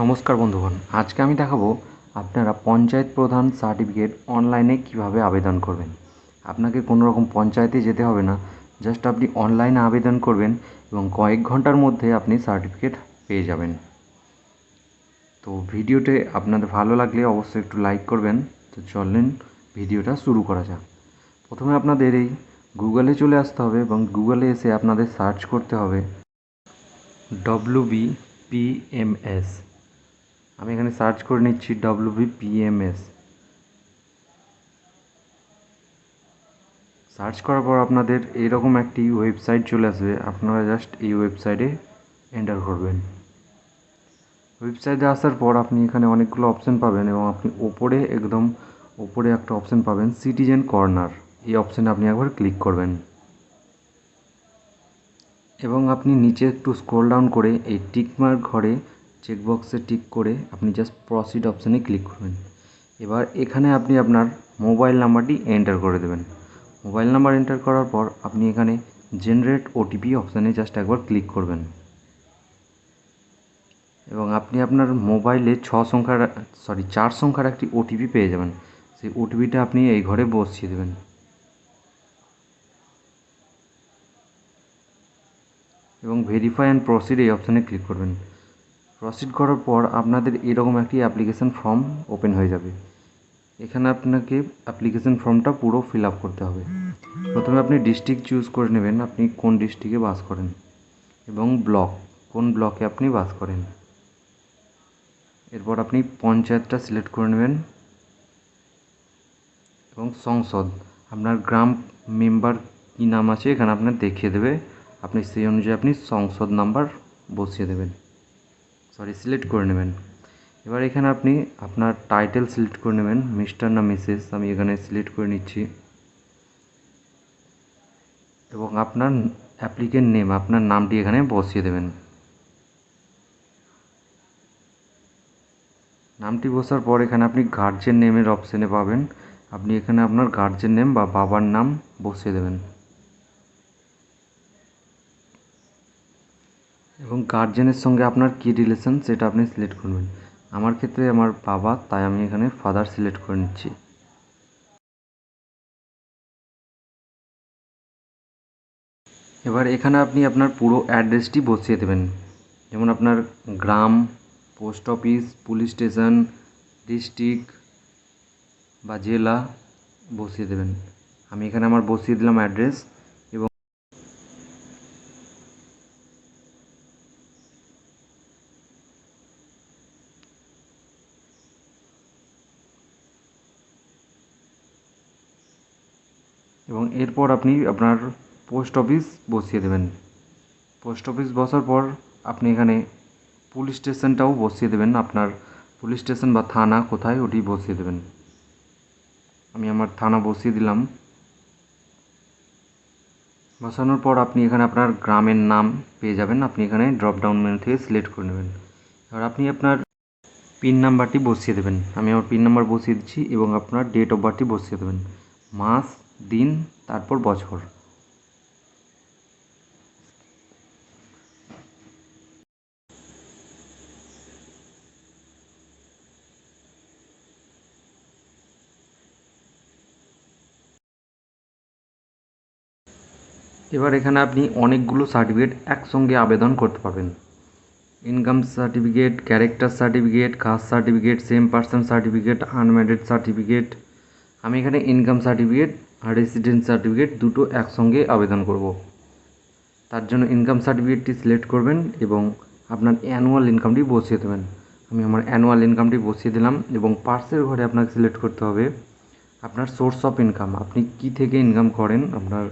নমস্কার বন্ধুগণ, আজকে আমি দেখাবো আপনারা পঞ্চায়েত প্রধান সার্টিফিকেট অনলাইনে কীভাবে আবেদন করবেন। আপনাকে কোনো রকম পঞ্চায়েতে যেতে হবে না, জাস্ট আপনি অনলাইনে আবেদন করবেন এবং কয়েক ঘণ্টার মধ্যে আপনি সার্টিফিকেট পেয়ে যাবেন। তো ভিডিওতে আপনাদের ভালো লাগলে অবশ্যই একটু লাইক করবেন। তো চলেন ভিডিওটা শুরু করা যাক। প্রথমে আপনাদের এই গুগলে চলে আসতে হবে এবং গুগলে এসে আপনাদের সার্চ করতে হবে ডব্লিউ বি পিএমএস আমি এখানে সার্চ করে নিচ্ছি ডব্লিউ বি পিএমএস সার্চ করার পর আপনাদের এরকম একটি ওয়েবসাইট চলে আসবে। আপনারা জাস্ট এই ওয়েবসাইটে এন্টার করবেন। ওয়েবসাইটে আসার পর আপনি এখানে অনেকগুলো অপশান পাবেন এবং আপনি ওপরে একদম ওপরে একটা অপশান পাবেন সিটিজেন কর্নার এই অপশানে আপনি একবার ক্লিক করবেন। এবং আপনি নিচে একটু স্ক্রল ডাউন করে এই টিকমার্ক ঘরে চেকবক্সে টিক করে আপনি জাস্ট প্রসিড অপশানে ক্লিক করবেন। এবার এখানে আপনি আপনার মোবাইল নাম্বারটি এন্টার করে দেবেন। মোবাইল নাম্বার এন্টার করার পর আপনি এখানে জেনারেট ওটিপি অপশানে জাস্ট একবার ক্লিক করবেন। এবং আপনি আপনার মোবাইলে ছ সংখ্যার সরি চার সংখ্যার একটি ওটিপি পেয়ে যাবেন। সেই ওটিপিটা আপনি এই ঘরে বসিয়ে দেবেন। এবং ভেরিফাই অ্যান্ড প্রসিড এই অপশানে ক্লিক করবেন। প্রসিড করার পর আপনাদের এরকম একটি অ্যাপ্লিকেশান ফর্ম ওপেন হয়ে যাবে। এখানে আপনাকে অ্যাপ্লিকেশান ফর্মটা পুরো ফিল আপ করতে হবে। প্রথমে আপনি ডিস্ট্রিক্ট চুজ করে নেবেন, আপনি কোন ডিস্ট্রিক্টে বাস করেন এবং ব্লক কোন ব্লকে আপনি বাস করেন। এরপর আপনি পঞ্চায়েতটা সিলেক্ট করে নেবেন এবং সংসদ, আপনার গ্রাম মেম্বার কী নাম আছে এখানে আপনার দেখিয়ে দেবে। আপনি সেই অনুযায়ী আপনি সংসদ নাম্বার বসিয়ে দেবেন। সরি সিলেক্ট করে নেবেন। এবার এখানে আপনি আপনার টাইটেল সিলেক্ট করে নেবেন। মিস্টার না মিসেস আমি এখানে সিলেক্ট করে নিচ্ছি। এবং আপনার অ্যাপ্লিকেন্ট নেম আপনার নামটি এখানে বসিয়ে দেবেন। নামটি বসার পর এখানে আপনি গার্জেন নেমের অপশানে পাবেন। আপনি এখানে আপনার গার্জেন নেম বা বাবার নাম বসিয়ে দেবেন। গার্জেনের সঙ্গে আপনার কী রিলেশন সেটা আপনি সিলেক্ট করবেন। আমার ক্ষেত্রে আমার বাবা, তাই আমি এখানে ফাদার সিলেক্ট করে নিচ্ছি। এবার এখানে আপনি আপনার পুরো অ্যাড্রেসটি বসিয়ে দেবেন। যেমন আপনার গ্রাম post office police station district বা জেলা বসিয়ে দেবেন। আমি এখানে আমার বসিয়ে দিলাম অ্যাড্রেস এবং এবং এরপর আপনি আপনার পোস্ট অফিস বসিয়ে দেবেন। পোস্ট অফিস বসার পর আপনি এখানে পুলিশ স্টেশনটাও বসিয়ে দেবেন। আপনার পুলিশ স্টেশন বা থানা কোথায় ওটি বসিয়ে দেবেন। আমি আমার থানা বসিয়ে দিলাম। বসানোর পর আপনি এখানে আপনার গ্রামের নাম পেয়ে যাবেন। আপনি এখানে ড্রপ ডাউন মেনু থেকে সিলেক্ট করে নেবেন। এবার আপনি আপনার পিন নাম্বারটি বসিয়ে দেবেন। আমি আমার পিন নাম্বার বসিয়ে দিচ্ছি এবং আপনার ডেট অফ বার্থটি বসিয়ে দেবেন। মাস দিন, তারপর বছর। এবার এখানে আপনি অনেকগুলো সার্টিফিকেট একসঙ্গে আবেদন করতে পারবেন। Income certificate, character certificate, caste certificate, same person certificate, unmarried certificate. আমি এখানে ইনকাম সার্টিফিকেট আর রেসিডেন্ট সার্টিফিকেট দুটো একসঙ্গে আবেদন করব। তার জন্য ইনকাম সার্টিফিকেটটি সিলেক্ট করবেন এবং আপনার অ্যানুয়াল ইনকামটি বসিয়ে দেবেন। আমি আমার অ্যানুয়াল ইনকামটি বসিয়ে দিলাম এবং পার্সের ঘরে আপনাকে সিলেক্ট করতে হবে আপনার সোর্স অফ ইনকাম আপনি কী থেকে ইনকাম করেন, আপনার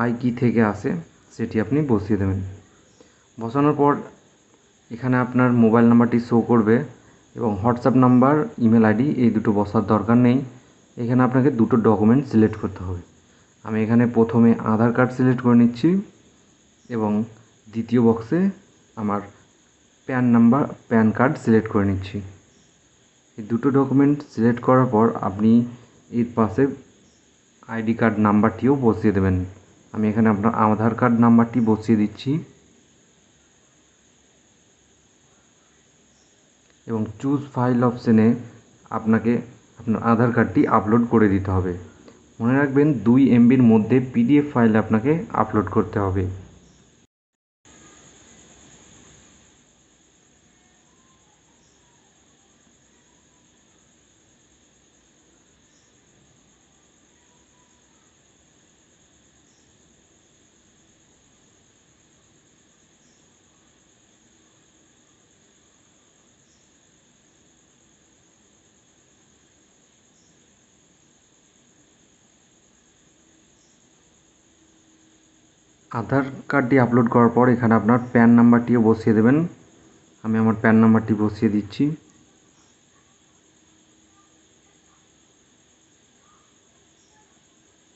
আয় কী থেকে আসে, সেটি আপনি বসিয়ে দেবেন। বসানোর পর এখানে আপনার মোবাইল নাম্বারটি শো করবে এবং হোয়াটসঅ্যাপ নাম্বার ইমেল আইডি এই দুটো বসার দরকার নেই। এখানে আপনাকে দুটো ডকুমেন্ট সিলেক্ট করতে হবে। আমি এখানে প্রথমে আধার কার্ড সিলেক্ট করে নিচ্ছি এবং দ্বিতীয় বক্সে আমার PAN number PAN card select করে নিচ্ছি। এই দুটো ডকুমেন্ট সিলেক্ট করার পর আপনি এর পাশে আইডি কার্ড নাম্বারটিও বসিয়ে দেবেন। আমি এখানে আপনার আধার কার্ড নাম্বারটি বসিয়ে দিচ্ছি। এবং চুজ ফাইল অপশানে আপনাকে আপনার আধার কার্ডটি আপলোড করে দিতে হবে। মনে রাখবেন দুই এমবির মধ্যে পিডিএফ ফাইল আপনাকে আপলোড করতে হবে। আধার কার্ডটি আপলোড করার পর এখানে আপনার প্যান নাম্বারটিও বসিয়ে দেবেন। আমি আমার প্যান নাম্বারটি বসিয়ে দিচ্ছি।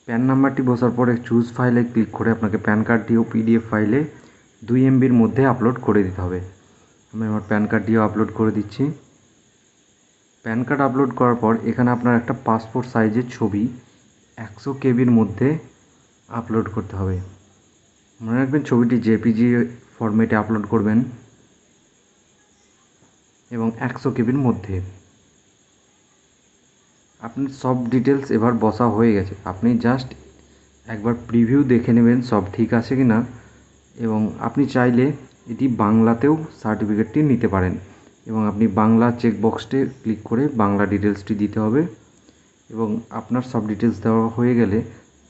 প্যান নাম্বারটি বসার পরে চুজ ফাইলে ক্লিক করে আপনাকে প্যান কার্ডটিও পিডিএফ ফাইলে দুই এমবির মধ্যে আপলোড করে দিতে হবে। আমি আমার প্যান কার্ডটিও আপলোড করে দিচ্ছি। প্যান কার্ড আপলোড করার পর এখানে আপনার একটা পাসপোর্ট সাইজের ছবি একশো কেবির মধ্যে আপলোড করতে হবে। মনে রাখবেন ছবিটি জেপিজি ফরম্যাটে আপলোড করবেন এবং একশো কেবির মধ্যে। আপনার সব ডিটেলস এবার বসা হয়ে গেছে। আপনি জাস্ট একবার প্রিভিউ দেখে নেবেন সব ঠিক আছে কি না এবং আপনি চাইলে এটি বাংলাতেও সার্টিফিকেটটি নিতে পারেন এবং আপনি বাংলা চেক বক্সটি ক্লিক করে বাংলা ডিটেলসটি দিতে হবে এবং আপনার সব ডিটেলস দেওয়া হয়ে গেলে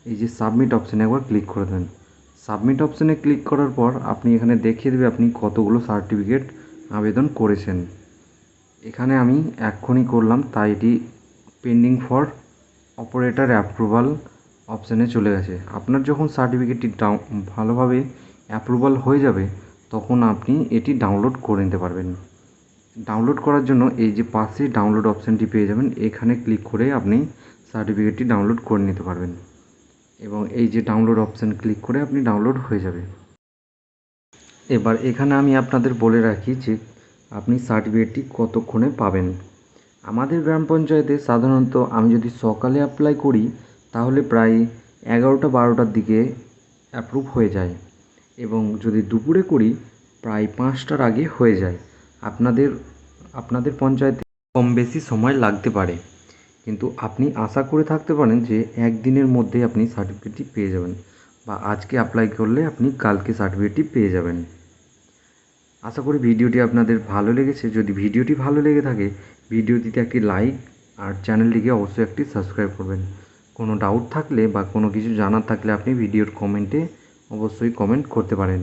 এই যে সাবমিট অপশানে একবার ক্লিক করে দেন সাবমিট অপশানে ক্লিক করার পর আপনি এখানে দেখিয়ে দেবে আপনি কতগুলো সার্টিফিকেট আবেদন করেছেন। এখানে আমি এক্ষুনি করলাম, তাই এটি পেন্ডিং ফর অপারেটার অ্যাপ্রুভাল অপশানে চলে গেছে। আপনার যখন সার্টিফিকেটটি ডাউ ভালোভাবে অ্যাপ্রুভাল হয়ে যাবে, তখন আপনি এটি ডাউনলোড করে নিতে পারবেন। ডাউনলোড করার জন্য এই যে পাশে ডাউনলোড অপশানটি পেয়ে যাবেন, এখানে ক্লিক করে আপনি সার্টিফিকেটটি ডাউনলোড করে নিতে পারবেন। এবং এই যে ডাউনলোড অপশান ক্লিক করে আপনি ডাউনলোড হয়ে যাবে। এবার এখানে আমি আপনাদের বলে রাখি যে আপনি সার্টিফিকেটটি কতক্ষণে পাবেন। আমাদের গ্রাম পঞ্চায়েতে সাধারণত আমি যদি সকালে অ্যাপ্লাই করি, তাহলে প্রায় এগারোটা বারোটার দিকে অ্যাপ্রুভ হয়ে যায় এবং যদি দুপুরে করি, প্রায় পাঁচটার আগে হয়ে যায়। আপনাদের আপনাদের পঞ্চায়েতে কম বেশি সময় লাগতে পারে। কিন্তু আপনি আশা করে থাকতে পারেন যে একদিনের মধ্যে আপনি সার্টিফিকেটটি পেয়ে যাবেন বা আজকে অ্যাপ্লাই করলে আপনি কালকে সার্টিফিকেটটি পেয়ে যাবেন। আশা করি ভিডিওটি আপনাদের ভালো লেগেছে। যদি ভিডিওটি ভালো লেগে থাকে, ভিডিওটিতে একটি লাইক আর চ্যানেলটিকে অবশ্যই একটি সাবস্ক্রাইব করবেন। কোনো ডাউট থাকলে বা কোনো কিছু জানার থাকলে আপনি ভিডিওর কমেন্টে অবশ্যই কমেন্ট করতে পারেন।